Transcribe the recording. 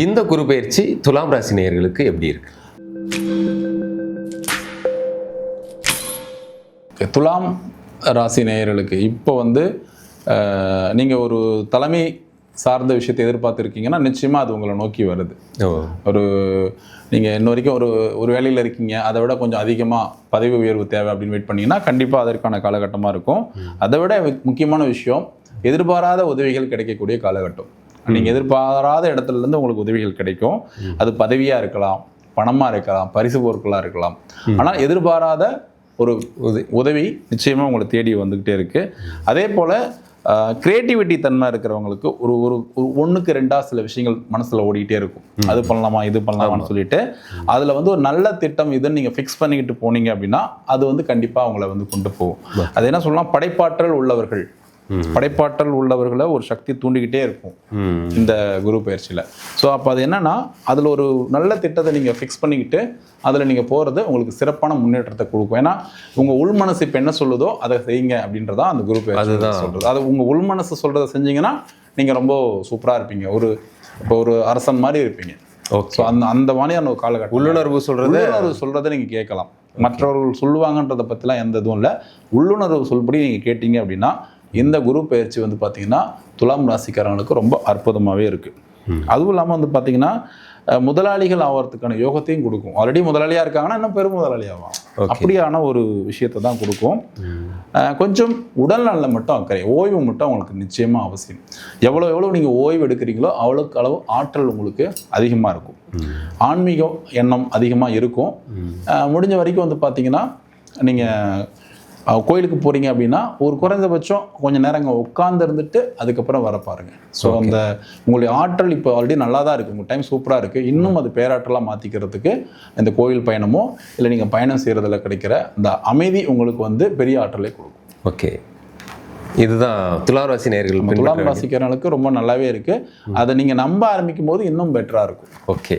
இந்த குரு பயிற்சி துலாம் ராசி நேயர்களுக்கு எப்படி இருக்கு? துலாம் ராசி நேயர்களுக்கு இப்போ வந்து நீங்கள் ஒரு தலைமை சார்ந்த விஷயத்தை எதிர்பார்த்துருக்கீங்கன்னா நிச்சயமாக அது உங்களை நோக்கி வருது. ஒரு நீங்கள் இன்ன வரைக்கும் ஒரு ஒரு வேலையில் இருக்கீங்க அதை விட கொஞ்சம் அதிகமாக பதவி உயர்வு தேவை அப்படின்னு வெயிட் பண்ணீங்கன்னா கண்டிப்பாக அதற்கான காலகட்டமாக இருக்கும். அதை விட முக்கியமான விஷயம் எதிர்பாராத உதவிகள் கிடைக்கக்கூடிய காலகட்டம். நீங்கள் எதிர்பாராத இடத்துல இருந்து உங்களுக்கு உதவிகள் கிடைக்கும். அது பதவியாக இருக்கலாம் பணமாக இருக்கலாம் பரிசு பொருட்களாக இருக்கலாம். ஆனால் எதிர்பாராத ஒரு உத- உதவி நிச்சயமாக உங்களை தேடி வந்துக்கிட்டே இருக்குது அதே போல் கிரியேட்டிவிட்டி தன்மை இருக்கிறவங்களுக்கு ஒரு ஒரு ஒரு ஒன்றுக்கு ரெண்டாக சில விஷயங்கள் மனசில் ஓடிக்கிட்டே இருக்கும். அது பண்ணலாமா இது பண்ணலாமான்னு சொல்லிட்டு அதில் வந்து ஒரு நல்ல திட்டம் இதுன்னு நீங்கள் ஃபிக்ஸ் பண்ணிக்கிட்டு போனீங்க அப்படின்னா அது வந்து கண்டிப்பாக அவங்கள வந்து கொண்டு போகும். அது என்ன சொல்லலாம்? படைப்பாற்றல் உள்ளவர்கள். படைப்பாற்றல் உள்ளவர்களை ஒரு சக்தி தூண்டிக்கிட்டே இருக்கும் இந்த குரு பயிற்சியில். ஸோ அப்போ அது என்னன்னா அதில் ஒரு நல்ல திட்டத்தை நீங்கள் ஃபிக்ஸ் பண்ணிக்கிட்டு அதில் நீங்கள் போகிறது உங்களுக்கு சிறப்பான முன்னேற்றத்தை கொடுக்கும். ஏன்னா உங்கள் உள் மனசு இப்போ என்ன சொல்லுதோ அதை செய்யுங்க அப்படின்றதா அந்த குரு பயிற்சி. சொல்கிறது அது உங்கள் உள் மனசு சொல்கிறத செஞ்சீங்கன்னா நீங்கள் ரொம்ப சூப்பராக இருப்பீங்க. ஒரு இப்போ ஒரு அரசன் மாதிரி இருப்பீங்க. ஓகே. ஸோ அந்த அந்த மாதிரியான ஒரு காலகட்டம். உள்ளுணர்வு சொல்றது உள்ளுணர்வு சொல்கிறத நீங்கள் கேட்கலாம். மற்றவர்கள் சொல்லுவாங்கன்றதை பற்றிலாம் எந்த இதுவும் இல்லை. உள்ளுணர்வு சொல்படி நீங்கள் கேட்டீங்க அப்படின்னா இந்த குரு பயிற்சி வந்து பார்த்தீங்கன்னா துலாம் ராசிக்காரங்களுக்கு ரொம்ப அற்புதமாகவே இருக்குது அதுவும் இல்லாமல் வந்து பார்த்தீங்கன்னா முதலாளிகள் ஆகிறதுக்கான யோகத்தையும் கொடுக்கும். ஆல்ரெடி முதலாளியாக இருக்காங்கன்னா இன்னும் பெரும் முதலாளி Okay. அப்படியான ஒரு விஷயத்தை தான் கொடுக்கும். கொஞ்சம் உடல் நலம் மட்டும் அக்கறை ஓய்வு மட்டும் உங்களுக்கு நிச்சயமாக அவசியம். எவ்வளோ எவ்வளோ நீங்கள் ஓய்வு எடுக்கிறீங்களோ அவ்வளோக்கு அளவு ஆற்றல் உங்களுக்கு அதிகமாக இருக்கும். ஆன்மீக எண்ணம் அதிகமாக இருக்கும். முடிஞ்ச வரைக்கும் வந்து பார்த்தீங்கன்னா நீங்கள் கோயிலுக்கு போகிறீங்க அப்படின்னா ஒரு குறைந்தபட்சம் கொஞ்சம் நேரம் அங்கே உட்கார்ந்து இருந்துட்டு அதுக்கப்புறம் வர பாருங்க. ஸோ அந்த உங்களுடைய ஆற்றல் இப்போ ஆல்ரெடி நல்லா தான் இருக்குது உங்கள் டைம் சூப்பராக இருக்குது இன்னும் அது பேராற்றலாக மாற்றிக்கிறதுக்கு இந்த கோயில் பயணமோ இல்லை நீங்கள் பயணம் செய்கிறதுல கிடைக்கிற அந்த அமைதி உங்களுக்கு வந்து பெரிய ஆற்றலை கொடுக்கும். ஓகே இதுதான் துலாம் ராசி பின்பற்ற துலாம் ராசிக்காரர்களுக்கு ரொம்ப நல்லாவே இருக்குது அதை நீங்கள் நம்ப ஆரம்பிக்கும் போது இன்னும் பெட்டராக இருக்கும். ஓகே